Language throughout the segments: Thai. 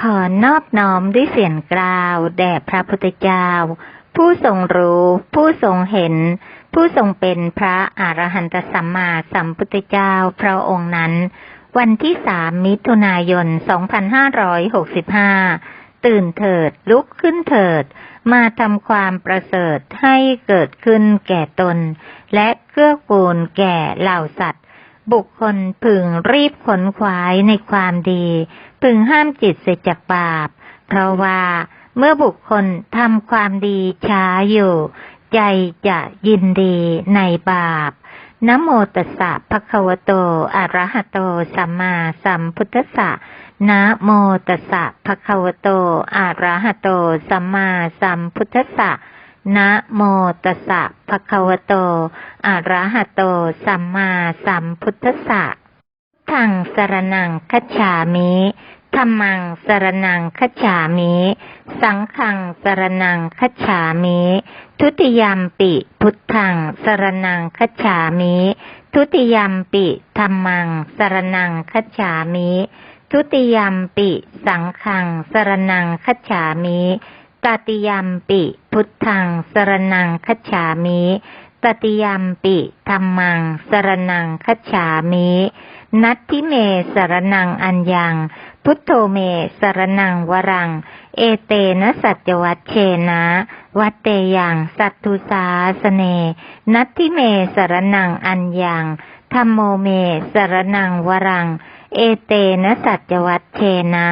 ขอนอบน้อมด้วยเสียงกล่าว แด่พระพุทธเจ้า ผู้ทรงรู้ ผู้ทรงเห็น ผู้ทรงเป็นพระอรหันตสัมมาสัมพุทธเจ้าพระองค์นั้น วันที่สามมิถุนายน 2565 ตื่นเถิดลุกขึ้นเถิด มาทำความประเสริฐให้เกิดขึ้นแก่ตน และเกื้อกูลแก่เหล่าสัตว์ บุคคลพึงรีบขนขวายในความดี พึงห้ามจิตเสียจากบาป เพราะว่าเมื่อบุคคลทำความดีช้าอยู่ ใจจะยินดีในบาปนะโมตัสสะภะคะวะโต อะระหะโต สัมมาสัมพุทธัสสะนะโมตัสสะภะคะวะโต อะระหะโต สัมมาสัมพุทธัสสะ นะโมตัสสะภะคะวะโต อะระหะโต สัมมาสัมพุทธัสสะทังสรนังคัจฉามิธรรมังสรนังคัจฉามิ สังฆังสรนังคัจฉามิ ทุติยมปิพุทธังสรนังคัจฉามิ ทุติยมปิธรรมังสรนังคัจฉามิ ทุติยมปิ สังฆังสรนังคัจฉามิ ตติยมปิ พุทธังสรนังคัจฉามิตติยมปิธรรมังสรนังคัจฉามินัตทิเมสรนังอัญญัง พุทโธเมสรนังวรัง เอเตนะสัจวัตเชนะ วัตเตยังสัตตุสาสเน นัตทิเมสรนังอัญญังธรรมโมเมสรนังวรัง เอเตนะสัจวัตเชนะ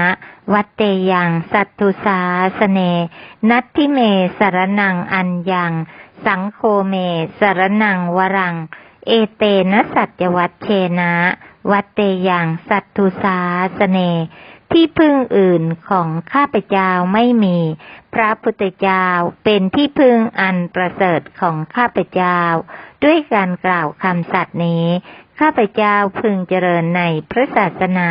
วัตเตยังสัตตุสาสเน นัตทิเมสารนังอัญญัง สังโฆเมสารนังวรัง เอเตนะสัจวัตเชนะ วัตเตยังสัตตุสาสเน ที่พึ่งอื่นของข้าพเจ้าไม่มี พระพุทธเจ้าเป็นที่พึ่งอันประเสริฐของข้าพเจ้า ด้วยการกล่าวคำสัตย์นี้ ข้าพเจ้าพึงเจริญในพระศาสนา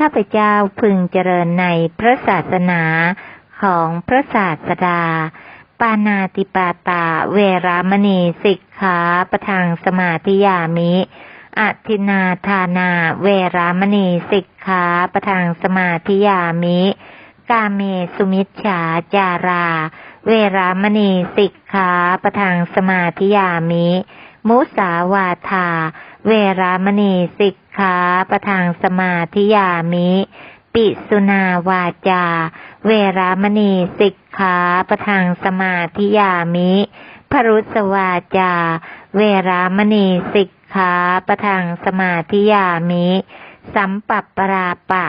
ข้าพเจ้าพึงเจริญในพระศาสนาของพระศาสดา ปานาติปาตาเวรามณีสิกขาประทางสมาธิยามิอทินาทานาเวรามณีสิกขาประทางสมาธิยามิ กาเมสุมิชฉาจารา เวรามณีสิกขาประทางสมาธิยามิ มุสาวาทา เวรามณีสิกาประทางสมาธิยามิ ปิสุนาวาจา เวรามณีสิกขาประทางสมาธิยามิพรุสวาจา เวรามณีสิกขาประทางสมาธิยามิ สัมปัปปราปะ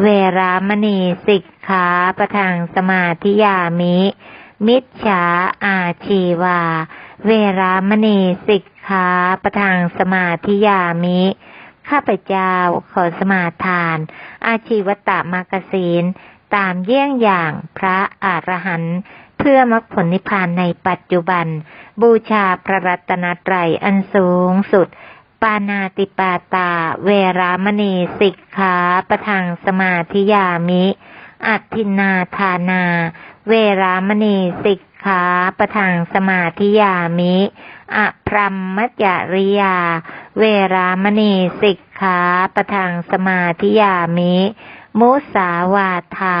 เวรามณีสิกขาประทางสมาธิยามิ มิจฉาอาชีวา เวรามณีสิกขาประทางสมาธิยามิ ข้าพเจ้าขอสมาทาน อาชีวตมากศีลตามเยี่ยงอย่างพระอรหันต์เพื่อมรรคผลนิพพานในปัจจุบัน บูชาพระรัตนตรัยอันสูงสุด ปานาติปาตา เวรามณีสิกขาประทางสมาธิยามิอัตทินาทานา เวรามณีสิกขาประทางสมาธิยามิ อพรหมจริยา เวรามณีสิกขาประทางสมาธิยามิ มุสาวาทา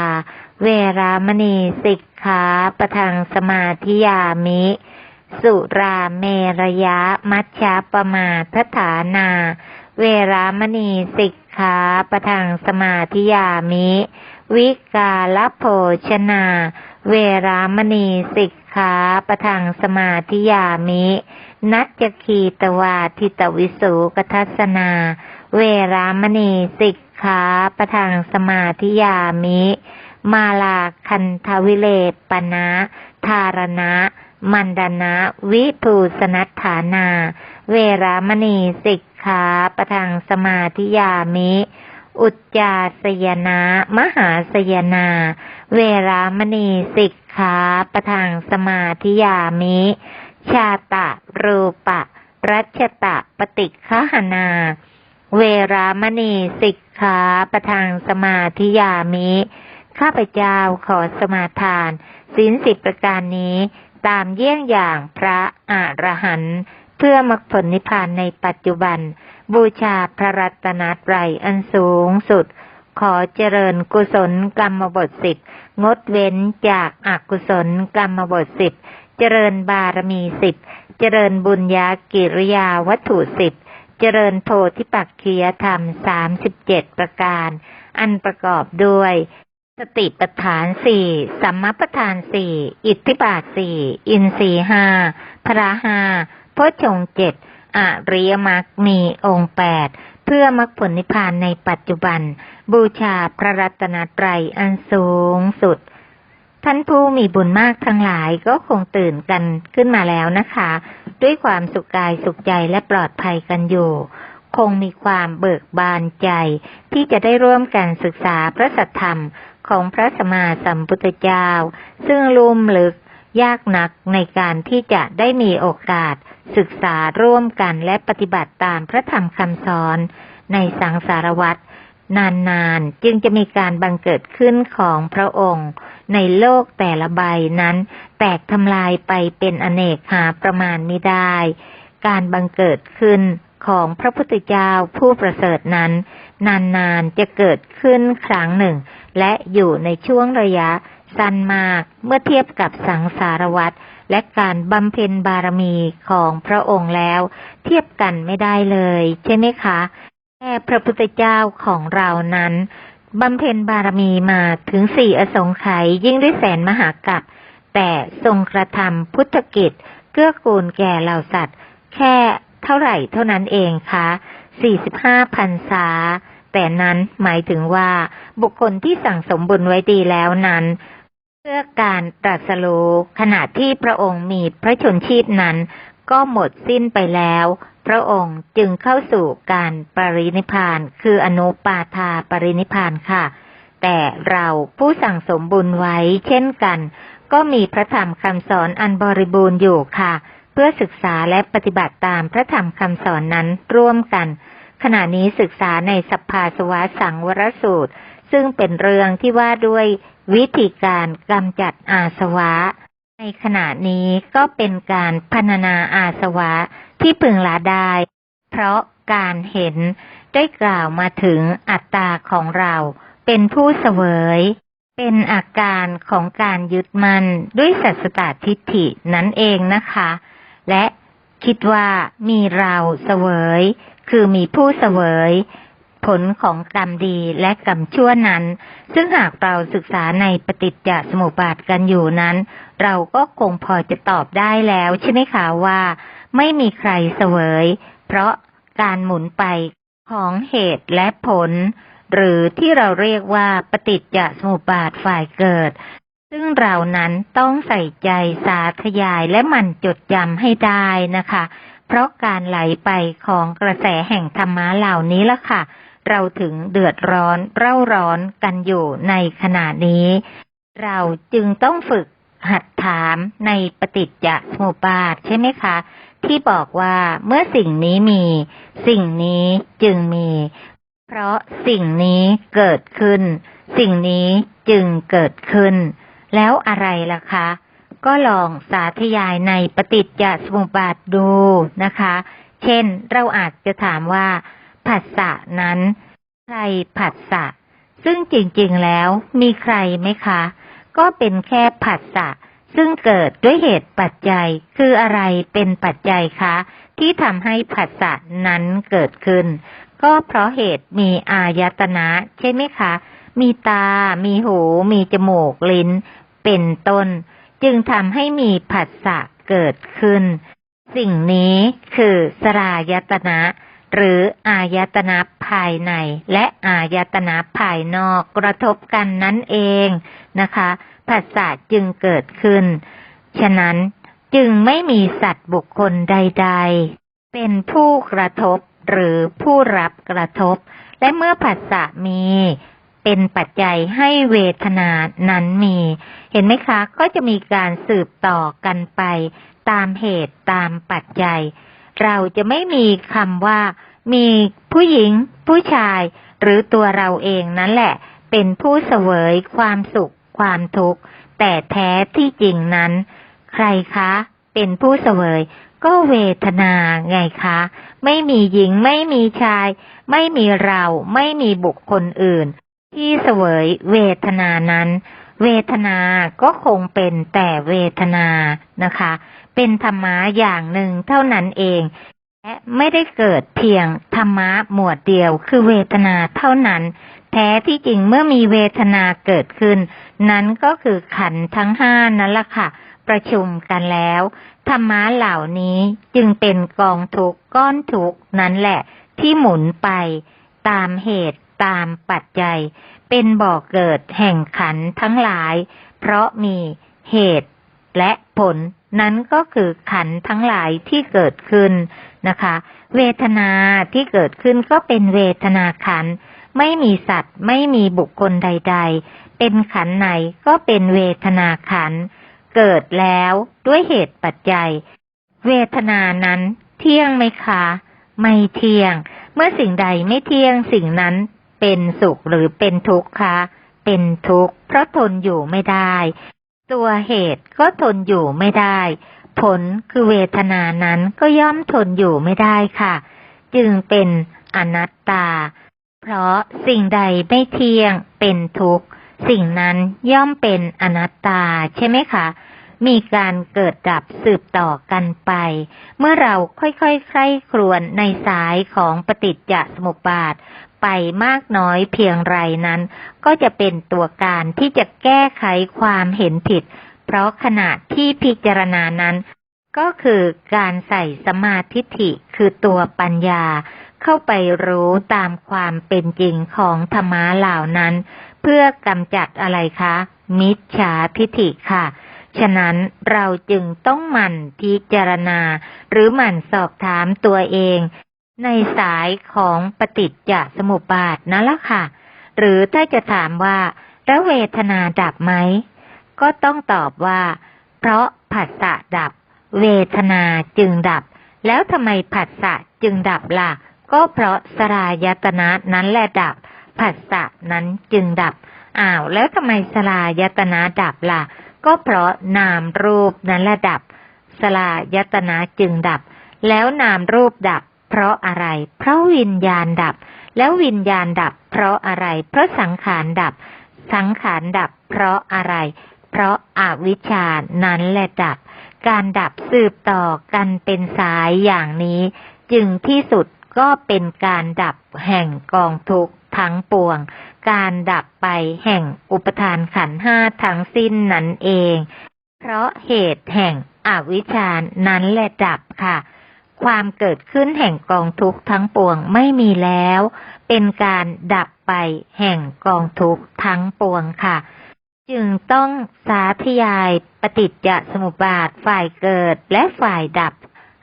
เวรามณีสิกขาประทางสมาธิยามิ สุราเมรยะมัชฌะปมาทฐานา เวรามณีสิกขาประทางสมาธิยามิ วิกาลโภชนา เวรามณีสิก ขาประทางสมาธิยามิ นัจจคีตวาทิตวิสุกทัสนา เวรามณีสิกขาประทางสมาธิยามิ มาลาคันทวิเลปนะธารณะ มันดนะวิภูสนัฏฐานา เวรามณีสิกขาประทางสมาธิยามิ อุจจาสยนามหาสยนา เวรามณีสิกขาประทางสมาธิยามิ ชาตะรูปะ รัชตะปฏิฆหนา เวรามณีสิกขาประทางสมาธิยามิ ข้าพเจ้าขอสมาทานศีลสิบประการนี้ตามเยี่ยงอย่างพระอรหันต์เพื่อมรรคผลนิพพานในปัจจุบัน บูชาพระรัตนตรัยอันสูงสุด ขอเจริญกุศลกรรมบทสิบงดเว้นจากอากุศลกรรมบทสิบเจริญบารมีสิบเจริญบุญญากิริยาวัตถุสิบเจริญโพธิปักคียธรรมสามสิบเจ็ดประการ อันประกอบด้วย สติปัฏฐานสี่สัมมาปัฏฐานสี่อิทธิบาทสี่อินทรีห้าพระห้าโพชฌงเจ็ดอริยมรรคมีองค์แปด พื่อมรรคผลนิพพานในปัจจุบัน บูชาพระรัตนตรัยอันสูงสุด ท่านผู้มีบุญมากทั้งหลายก็คงตื่นกันขึ้นมาแล้วนะคะ ด้วยความสุขกายสุขใจและปลอดภัยกันอยู่ คงมีความเบิกบานใจ ที่จะได้ร่วมกันศึกษาพระสัทธรรมของพระสมมาสัมพุทธเจ้า ซึ่งลุ่มลึก ยากนักในการที่จะได้มีโอกาส ศึกษาร่วมกันและปฏิบัติตามพระธรรมคำสอน ในสังสารวัตรนานๆ จึงจะมีการบังเกิดขึ้นของพระองค์ ในโลกแต่ละใบนั้น แตกทำลายไปเป็นอเนกหาประมาณไม่ได้ การบังเกิดขึ้นของพระพุทธเจ้าผู้ประเสริฐนั้น นานๆ จะเกิดขึ้นครั้งหนึ่ง และอยู่ในช่วงระยะ สั้นมากเมื่อเทียบกับสังสารวัตรและการบำเพ็ญบารมีของพระองค์แล้ว เทียบกันไม่ได้เลย ใช่ไหมคะแค่พระพุทธเจ้าของเรานั้นบำเพ็ญบารมีมาถึงสี่อสงไขยยิ่งด้วยแสนมหากัปแต่ทรงกระทำพุทธกิจ เกื้อกูลแก่เหล่าสัตว์ แค่เท่าไหร่เท่านั้นเองคะสี่สิบห้าพันษาแต่นั้นหมายถึงว่าบุคคลที่สั่งสมบุญไว้ดีแล้วนั้น เพื่อการตรัสรู้ขณะที่พระองค์มีพระชนชีพนั้น ก็หมดสิ้นไปแล้ว พระองค์จึงเข้าสู่การปรินิพาน คืออนุปาทาปรินิพพานค่ะ แต่เราผู้สั่งสมบุญไว้เช่นกัน ก็มีพระธรรมคำสอนอันบริบูรณ์อยู่ค่ะ เพื่อศึกษาและปฏิบัติตามพระธรรมคำสอนนั้นร่วมกัน ขณะนี้ศึกษาในสัพพาสวะสังวรสูตร ซึ่งเป็นเรื่องที่ว่าด้วย วิธีการกำจัดอาสวะ ในขณะนี้ก็เป็นการพรรณนาอาสวะที่พึงละได้ เพราะการเห็นได้กล่าวมาถึงอัตตาของเราเป็นผู้เสวย เป็นอาการของการยึดมั่นด้วยสัสตตทิฏฐินั่นเองนะคะ และคิดว่ามีเราเสวย คือมีผู้เสวย ผลของกรรมดีและกรรมชั่วนั้น ซึ่งหากเราศึกษาในปฏิจจสมุปบาทกันอยู่นั้น เราก็คงพอจะตอบได้แล้วใช่ไหมคะว่า ไม่มีใครเสวย เพราะการหมุนไปของเหตุและผล หรือที่เราเรียกว่าปฏิจจสมุปบาทฝ่ายเกิด ซึ่งเรานั้นต้องใส่ใจสาธยายและหมันจดจำให้ได้นะคะ เพราะการไหลไปของกระแสแห่งธรรมะเหล่านี้ละค่ะ เราถึงเดือดร้อนเร่าร้อนกันอยู่ในขณะนี้ เราจึงต้องฝึกหัดถามในปฏิจจสมุปบาทใช่ไหมคะ ที่บอกว่าเมื่อสิ่งนี้มี สิ่งนี้จึงมี เพราะสิ่งนี้เกิดขึ้น สิ่งนี้จึงเกิดขึ้น แล้วอะไรล่ะคะ ก็ลองสาธยายในปฏิจจสมุปบาทดูนะคะ เช่นเราอาจจะถามว่า ผัสสะนั้น ใครผัสสะ ซึ่งจริงๆแล้วมีใครไหมคะ ก็เป็นแค่ผัสสะ ซึ่งเกิดด้วยเหตุปัจจัย คืออะไรเป็นปัจจัยคะ ที่ทำให้ผัสสะนั้นเกิดขึ้น ก็เพราะเหตุมีอายตนะ ใช่ไหมคะ มีตา มีหู มีจมูก ลิ้น เป็นต้น จึงทำให้มีผัสสะเกิดขึ้น สิ่งนี้คือสรายตนะ หรืออายตนะภายใน และอายตนะภายนอกกระทบกันนั่นเองนะคะผัสสะจึงเกิดขึ้น ฉะนั้นจึงไม่มีสัตว์บุคคลใด ๆ เป็นผู้กระทบหรือผู้รับกระทบ และเมื่อผัสสะมีเป็นปัจจัยให้เวทนานั้นมี เห็นไหมคะ ก็จะมีการสืบต่อกันไป ตามเหตุตามปัจจัย เราจะไม่มีคำว่า มีผู้หญิง ผู้ชาย หรือตัวเราเองนั่นแหละ เป็นผู้เสวยความสุข ความทุกข์ แต่แท้ที่จริงนั้น ใครคะ เป็นผู้เสวยก็เวทนาไงคะ ไม่มีหญิงไม่มีชาย ไม่มีเราไม่มีบุคคลอื่น ที่เสวยเวทนานั้น เวทนาก็คงเป็นแต่เวทนานะคะ เป็นธรรมะอย่างหนึ่งเท่านั้นเอง และไม่ได้เกิดเพียงธรรมะหมวดเดียวคือเวทนาเท่านั้น แท้ที่จริงเมื่อมีเวทนาเกิดขึ้น นั้นก็คือขันทั้งห้านั่นแหละค่ะ ประชุมกันแล้ว ธรรมะเหล่านี้จึงเป็นกองทุกข์ก้อนทุกข์นั้นแหละ ที่หมุนไปตามเหตุตามปัจจัย เป็นบ่อเกิดแห่งขันทั้งหลาย เพราะมีเหตุและผล นั้นก็คือขันทั้งหลายที่เกิดขึ้นนะคะ เวทนาที่เกิดขึ้นก็เป็นเวทนาขัน ไม่มีสัตว์ ไม่มีบุคคลใด ๆ เป็นขันไหนก็เป็นเวทนาขัน เกิดแล้วด้วยเหตุปัจจัย เวทนานั้นเที่ยงไหมคะ ไม่เที่ยง เมื่อสิ่งใดไม่เที่ยงสิ่งนั้นเป็นสุขหรือเป็นทุกข์คะ เป็นทุกข์เพราะทนอยู่ไม่ได้ ตัวเหตุก็ทนอยู่ไม่ได้ ผลคือเวทนานั้นก็ย่อมทนอยู่ไม่ได้ค่ะ จึงเป็นอนัตตา เพราะสิ่งใดไม่เที่ยงเป็นทุกข์ สิ่งนั้นย่อมเป็นอนัตตาใช่ไหมคะ มีการเกิดดับสืบต่อกันไป เมื่อเราค่อยๆ ใคร่ครวญในสายของปฏิจจสมุปบาท ไปมากน้อยเพียงไรนั้น ก็จะเป็นตัวการที่จะแก้ไขความเห็นผิด เพราะขณะที่พิจารณานั้น ก็คือการใส่สมาธิฐิคือตัวปัญญา เข้าไปรู้ตามความเป็นจริงของธรรมะเหล่านั้น เพื่อกำจัดอะไรคะ มิจฉาทิฐิค่ะฉะนั้นเราจึงต้องหมั่นพิจารณา หรือหมั่นสอบถามตัวเอง ในสายของปฏิจจสมุปบาทนั่นละค่ะ หรือถ้าจะถามว่าแล้วเวทนาดับไหม ก็ต้องตอบว่า เพราะผัสสะดับ เวทนาจึงดับ แล้วทำไมผัสสะจึงดับล่ะ ก็เพราะสลายตนะนั้นแหละดับ ผัสสะนั้นจึงดับ อ้าว แล้วทำไมสลายตนะดับล่ะ ก็เพราะนามรูปนั้นแหละดับ สลายตนะจึงดับ แล้วนามรูปดับ เพราะอะไร เพราะวิญญาณดับ แล้ววิญญาณดับ เพราะอะไร เพราะสังขารดับ สังขารดับ เพราะอะไร เพราะอาวิชชานั้นแหละดับ การดับสืบต่อกันเป็นสายอย่างนี้ จึงที่สุดก็เป็นการดับแห่งกองทุกข์ทั้งปวง การดับไปแห่งอุปทานขันห้าทั้งสิ้นนั่นเอง เพราะเหตุแห่งอวิชชานั้นแหละดับค่ะ ความเกิดขึ้นแห่งกองทุกข์ทั้งปวงไม่มีแล้ว เป็นการดับไปแห่งกองทุกข์ทั้งปวงค่ะ จึงต้องสาธยายปฏิจจสมุปบาทฝ่ายเกิดและฝ่ายดับ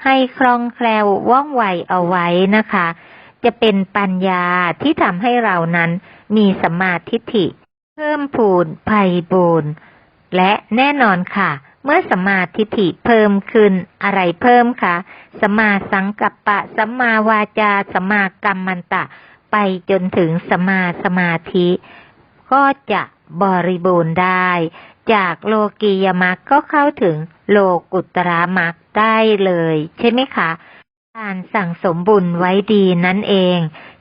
ให้คล่องแคล่วว่องไวเอาไว้นะคะ จะเป็นปัญญาที่ทำให้เรานั้นมีสมาธิิเพิ่มพูนภัยบูนและแน่นอนค่ะ เมื่อสมมาทิฏฐิเพิ่มขึ้นอะไรเพิ่มคะสมาสังกัปปะสมาวาจาสมากัมมันตะ ไปจนถึงสมาสมาธิ ก็จะบริบูรณ์ได้ จากโลกียมรรคก็เข้าถึงโลกุตระมรรคได้เลย ใช่ไหมคะการสั่งสมบุญไว้ดีนั่นเอง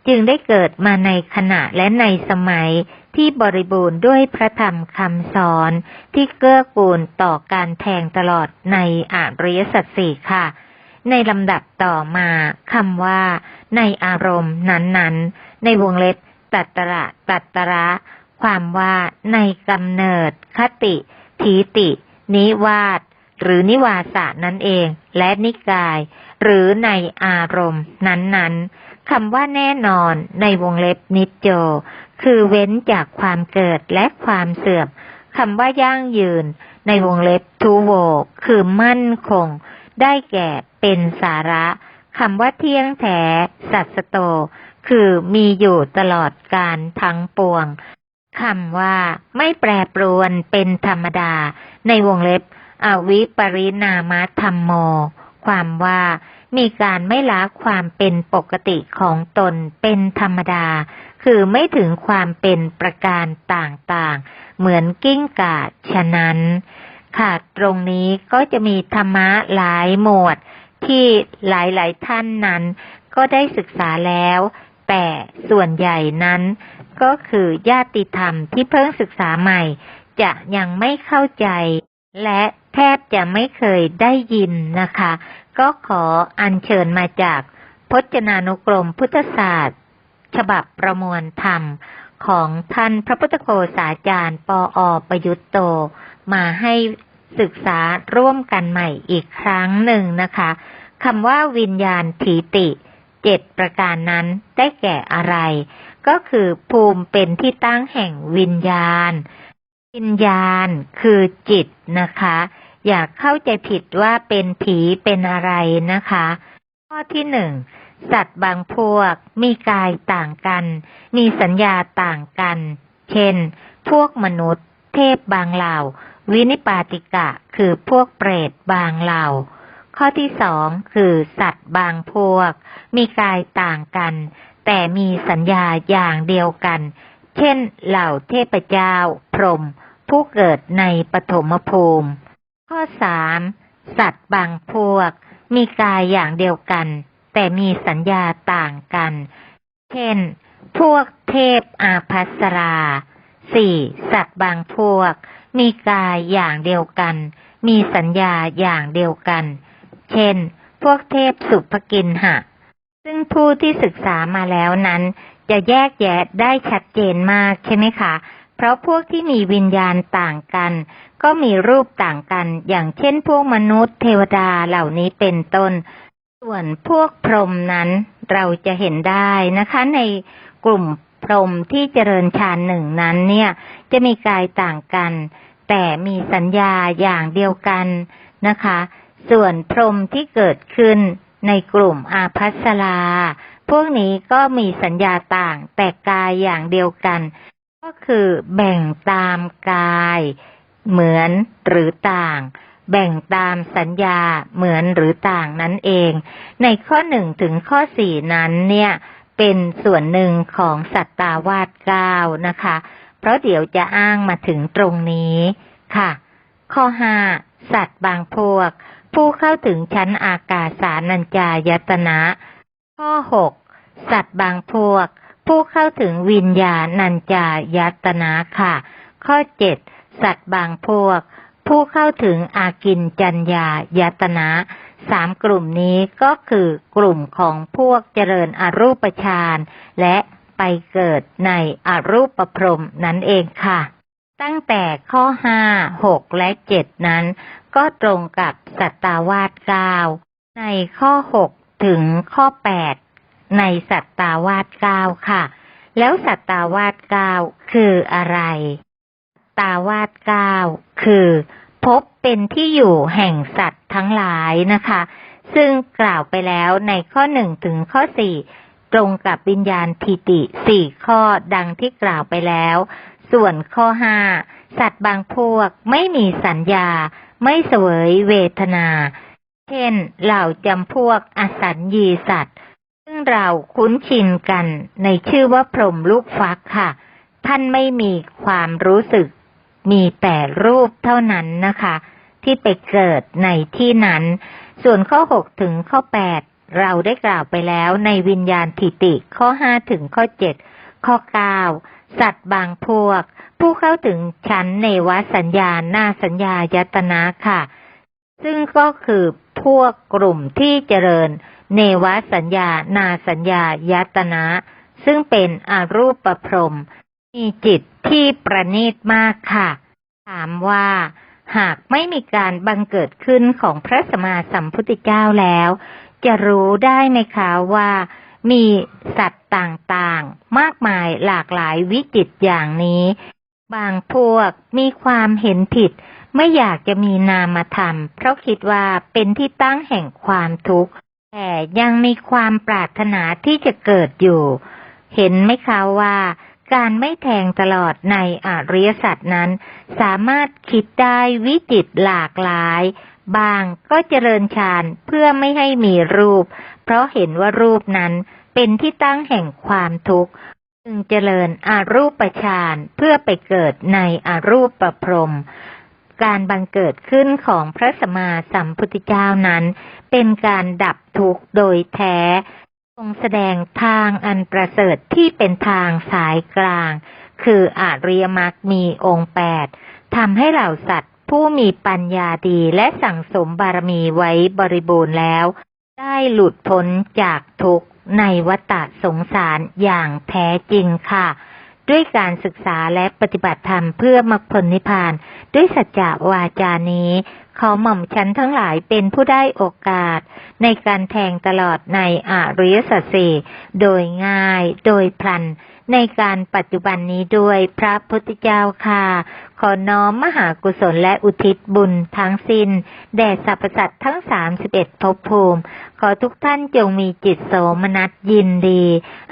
จึงได้เกิดมาในขณะและในสมัย ที่บริบูรณ์ด้วยพระธรรมคำสอนที่เกื้อกูลต่อการแทงตลอดในอริยสัจสี่ค่ะ ในลำดับต่อมาคำว่า ในอารมณ์นั้นๆ ในวงเล็บตัตระตัตระ ความว่าในกำเนิด คติ ทีติ นิวาสหรือนิวาสะนั่นเอง และนิกาย หรือในอารมณ์นั้นๆคำว่าแน่นอนในวงเล็บนิจโจ คือเว้นจากความเกิดและความเสื่อมคำว่ายั่งยืน ในวงเล็บทูโวคือมั่นคง ได้แก่เป็นสาระคำว่าเที่ยงแท้สัตสโต คือมีอยู่ตลอดการทั้งปวงคำว่าไม่แปรปรวนเป็นธรรมดา ในวงเล็บ อวิปริณามะธรรมโม ความว่ามีการไม่ละความเป็นปกติของตนเป็นธรรมดา คือไม่ถึงความเป็นประการต่างๆ เหมือนกิ้งก่าฉะนั้น ค่ะตรงนี้ก็จะมีธรรมะหลายหมวดที่หลายๆท่านนั้น ก็ได้ศึกษาแล้ว แต่ส่วนใหญ่นั้น ก็คือญาติธรรมที่เพิ่งศึกษาใหม่ จะยังไม่เข้าใจ และแทบจะไม่เคยได้ยินนะคะ ก็ขออัญเชิญมาจากพจนานุกรมพุทธศาสตร์ ฉบับประมวลธรรมของท่านพระพุทธโฆษาจารย์ปออประยุตโต มาให้ศึกษาร่วมกันใหม่อีกครั้งหนึ่งนะคะคำว่าวิญญาณถีติเจ็ดประการนั้นได้แก่อะไร ก็คือภูมิเป็นที่ตั้งแห่งวิญญาณ วิญญาณคือจิตนะคะ อย่าเข้าใจผิดว่าเป็นผีเป็นอะไรนะคะ ข้อที่หนึ่ง สัตว์บางพวกมีกายต่างกัน มีสัญญาต่างกัน เช่น พวกมนุษย์ เทพบางเหล่า วินิปาติกะคือพวกเปรตบางเหล่า ข้อที่สองคือสัตว์บางพวก มีกายต่างกัน แต่มีสัญญาอย่างเดียวกัน เช่น เหล่าเทพเจ้า พรหมผู้เกิดในปฐมภูมิ ข้อสามสัตว์บางพวก มีกายอย่างเดียวกัน แต่มีสัญญาต่างกัน เช่น พวกเทพอาภัสราสี่สัตว์บางพวก มีกายอย่างเดียวกัน มีสัญญาอย่างเดียวกัน เช่น พวกเทพสุภกินหะ ซึ่งผู้ที่ศึกษามาแล้วนั้น จะแยกแยะได้ชัดเจนมากใช่ไหมคะ เพราะพวกที่มีวิญญาณต่างกัน ก็มีรูปต่างกัน อย่างเช่นพวกมนุษย์เทวดาเหล่านี้เป็นต้น ส่วนพวกพรหมนั้นเราจะเห็นได้นะคะ ในกลุ่มพรหมที่เจริญฌานหนึ่งนั้นเนี่ย จะมีกายต่างกัน แต่มีสัญญาอย่างเดียวกันนะคะ ส่วนพรหมที่เกิดขึ้นในกลุ่มอาภัสราพวกนี้ก็มีสัญญาต่างแต่กายอย่างเดียวกัน ก็คือแบ่งตามกาย เหมือนหรือต่าง แบ่งตามสัญญาเหมือนหรือต่างนั่นเอง ในข้อหนึ่งถึงข้อสี่นั้นเนี่ยเป็นส่วนหนึ่งของสัตตาวาสเก้านะคะ เพราะเดี๋ยวจะอ้างมาถึงตรงนี้ค่ะ ข้อห้าสัตว์บางพวก ผู้เข้าถึงชั้นอากาศสานัญจายตนะ ข้อหกสัตว์บางพวก ผู้เข้าถึงวิญญาณัญจายตนะค่ะ ข้อเจ็ดสัตว์บางพวก ผู้เข้าถึงอากินจัญญายตนะสามกลุ่มนี้ก็คือกลุ่มของพวกเจริญอรูปฌานและไปเกิดในอรูปพรมนั่นเองค่ะ ตั้งแต่ข้อห้าหกและเจ็ดนั้น ก็ตรงกับสัตาวาสเก้าในข้อหกถึงข้อแปดในสัตาวาสเก้าค่ะ แล้วสัตาวาสเก้าคืออะไร ตาวาสเก้าคือพบเป็นที่อยู่แห่งสัตว์ทั้งหลายนะคะ ซึ่งกล่าวไปแล้วในข้อหนึ่งถึงข้อสี่ตรงกับวิญญาณทิติสี่ข้อดังที่กล่าวไปแล้ว ส่วนข้อห้าสัตว์บางพวกไม่มีสัญญา ไม่เสวยเวทนา เช่นเหล่าจำพวกอสัญญีสัตว์ ซึ่งเราคุ้นชินกันในชื่อว่าพรหมลูกฟักค่ะ ท่านไม่มีความรู้สึก มีแต่รูปเท่านั้นนะคะ ที่ไปเกิดในที่นั้น ส่วนข้อหกถึงข้อแปดเราได้กล่าวไปแล้วในวิญญาณทิติข้อห้าถึงข้อเจ็ดข้อเก้าสัตว์บางพวก ผู้เข้าถึงชั้นเนวสัญญาหน้าสัญญายตนะค่ะ ซึ่งก็คือพวกกลุ่มที่เจริญ เนวสัญญานาสัญญายตนะ ซึ่งเป็นอรูปประพรมมีจิต ที่ประณีตมากค่ะ ถามว่า หากไม่มีการบังเกิดขึ้นของพระสมมาสัมพุทธเจ้าแล้ว จะรู้ได้ไหมคะว่า มีสัตว์ต่างๆ มากมายหลากหลายวิจิตอย่างนี้ บางพวกมีความเห็นผิด ไม่อยากจะมีนามธรรม เพราะคิดว่าเป็นที่ตั้งแห่งความทุกข์แต่ยังมีความปรารถนาที่จะเกิดอยู่ เห็นไหมคะว่า การไม่แทงตลอดในอริยสัจนั้น สามารถคิดได้วิจิตหลากหลาย บางก็เจริญฌานเพื่อไม่ให้มีรูป เพราะเห็นว่ารูปนั้นเป็นที่ตั้งแห่งความทุกข์จึงเจริญอารูปฌานเพื่อไปเกิดในอารูปประพรม การบังเกิดขึ้นของพระสมมาสัมพุทธเจ้านั้น เป็นการดับทุกข์โดยแท้ ทรงแสดงทางอันประเสริฐที่เป็นทางสายกลาง คืออาริยมรรคมีองค์แปดทำให้เหล่าสัตว์ผู้มีปัญญาดีและสั่งสมบารมีไว้บริบูรณ์แล้ว ได้หลุดพ้นจากทุกข์ในวัฏสงสารอย่างแท้จริงค่ะ ด้วยการศึกษาและปฏิบัติธรรมเพื่อมรรคผลนิพพาน ด้วยสัจจะวาจานี้ ขอหม่อมฉันทั้งหลายเป็นผู้ได้โอกาส ในการแทงตลอดในอริยสัจสี่โดยง่าย โดยพลัน ในการปัจจุบันนี้ด้วยพระพุทธเจ้าค่ะ ขอน้อมมหากุศลและอุทิศบุญทั้งสิ้น แด่สรรพสัตว์ทั้งสามสิบเอ็ดภพภูมิ ขอทุกท่านจงมีจิตโสมนัสยินดี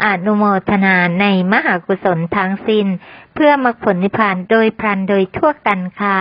อนุโมทนาในมหากุศลทั้งสิ้น เพื่อมรรคผลนิพพานโดยพลันโดยทั่วกันค่ะ